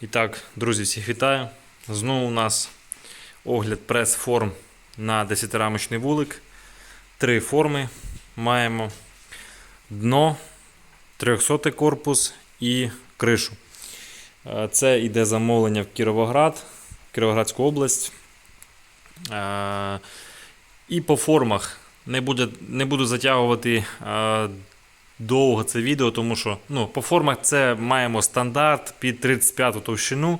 І так, друзі, всіх вітаю. Знову у нас огляд прес-форм на 10-рамочний вулик. Три форми маємо: дно, 300 корпус і кришу. Е, Це йде замовлення в Кіровоград, Кіровоградську область. Е, І по формах не, буде, не буду затягувати е, довго це відео, тому що ну, по формах це маємо стандарт під 35 товщину.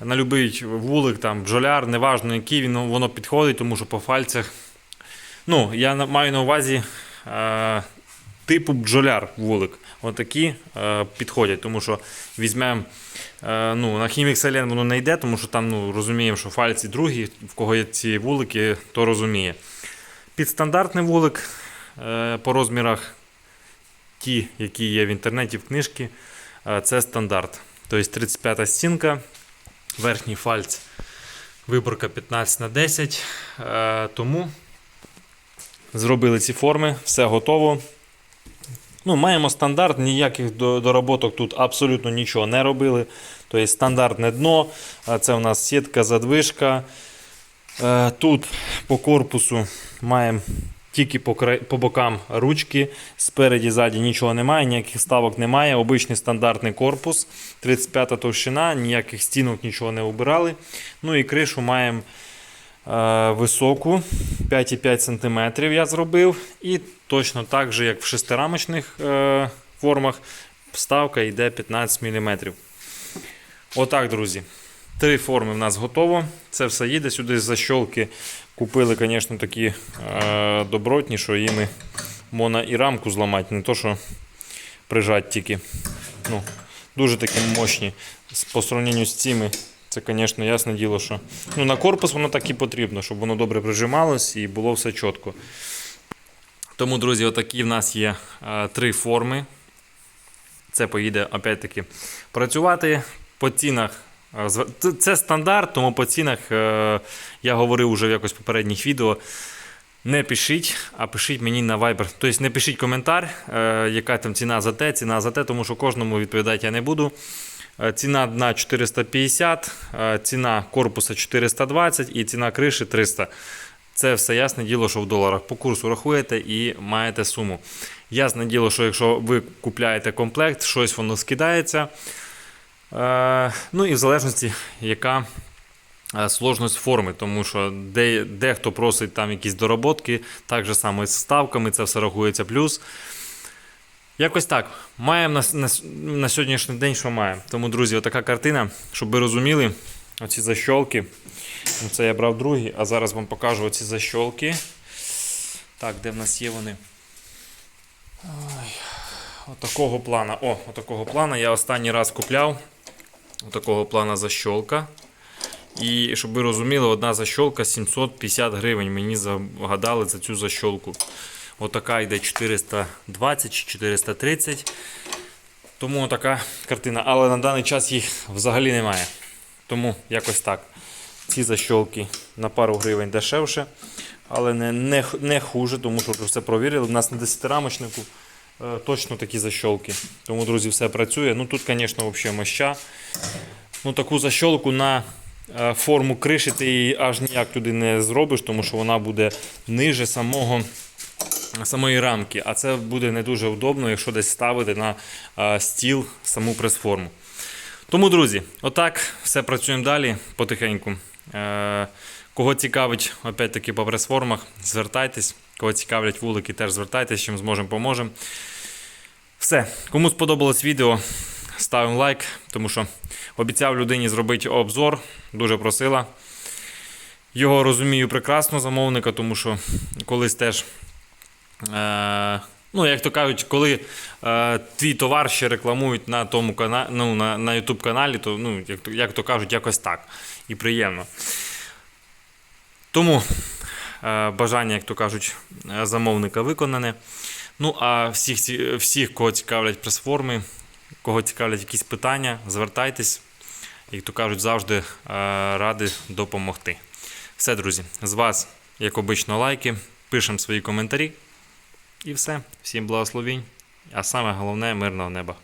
На будь-який вулик, там, бджоляр, неважно який він, воно підходить, тому що по фальцях. Ну, я маю на увазі е, типу бджоляр вулик. Отакі е, підходять, тому що візьмемо е, ну, на хімік селен воно не йде, тому що там ну, розуміємо, що фальці другі, в кого є ці вулики, то розуміє. Під стандартний вулик е, по розмірах ті, які є в інтернеті в книжці, е, це стандарт. Тобто 35 стінка, верхній фальц, виборка 15 на 10. Е, Тому зробили ці форми, все готово. Ну, маємо стандарт, ніяких доработок тут абсолютно нічого не робили. Тобто стандартне дно, це у нас сітка, задвижка. Е, Тут по корпусу маємо тільки по, край- по бокам ручки, спереді, ззаді нічого немає, ніяких ставок немає. Обичний стандартний корпус, 35-та товщина, ніяких стінок нічого не обирали. Ну і кришу маємо е, високу, 5,5 см я зробив. І точно так же, як в шестирамочних е, формах, вставка йде 15 мм. Отак, друзі. Три форми в нас готово. Це все їде сюди защолки. Купили, звісно, такі е, добротні, що їми можна і рамку зламати, не то, що прижати тільки. Ну, дуже такі мощні. По сравненню з цими, це, звісно, ясне діло, що ну, на корпус воно так і потрібно, щоб воно добре прижималось і було все чітко. Тому, друзі, отакі в нас є е, три форми. Це поїде опять-таки працювати по цінах. Це- стандарт, тому по цінах е, я говорив уже в якось попередніх відео. Не пишіть, а пишіть мені на Viber. Тобто не пишіть коментар, е, яка там ціна за те, ціна за те, тому що кожному відповідати я не буду. Е, Ціна дна 450, е, ціна корпуса 420 і ціна криші 300. Це все ясне діло, що в доларах. По курсу рахуєте і маєте суму. Ясне діло, що якщо ви купляєте комплект, щось воно скидається. Е, ну і в залежності, яка е, сложність форми, тому що де, дехто просить там якісь доработки, так же само і з ставками, це все рахується плюс. Якось так. Маємо на, на, на сьогоднішній день, що маємо. Тому, друзі, отака картина, щоб ви розуміли, оці защолки. Ну, Це я брав другий, а зараз вам покажу оці защолки. Так, де в нас є вони? Ой, отакого плана. О, отакого плана я останній раз купляв. Отакого плана защолка. І щоб ви розуміли, одна защолка 750 гривень. Мені загадали за цю защолку. Отака йде 420 чи 430. Тому така картина. Але на даний час їх взагалі немає. Тому якось так. Ці защолки на пару гривень дешевше, але не, не, не хуже, тому що все провірили. У нас на 10-рамочнику е, точно такі защолки. Тому, друзі, все працює. Ну тут, звісно, взагалі моща. Ну, таку защолку на е, форму криші ти її аж ніяк туди не зробиш, тому що вона буде ниже самого, самої рамки. А це буде не дуже удобно, якщо десь ставити на е, стіл саму прес-форму. Тому, друзі, отак все працюємо далі потихеньку. Е, кого цікавить, опять-таки, по прес-формах, звертайтесь. Кого цікавлять вулики, теж звертайтесь, чим зможемо, поможемо. Все, кому сподобалось відео, ставимо лайк, тому що обіцяв людині зробити обзор, дуже просила. Його розумію прекрасно замовника, тому що колись теж. Е, ну, як то кажуть, коли е, твій товар ще рекламують на тому каналі, ну, на, на YouTube каналі, то, ну, як, то- кажуть, якось так. І приємно. Тому бажання, як то кажуть, е, замовника виконане. Ну, а всіх, всіх, кого цікавлять прес-форми, кого цікавлять якісь питання, звертайтесь. Як то кажуть, завжди е, радий допомогти. Все, друзі, з вас, як обично, лайки, пишемо свої коментарі. І все. Всім благословінь. А саме головне мирного неба.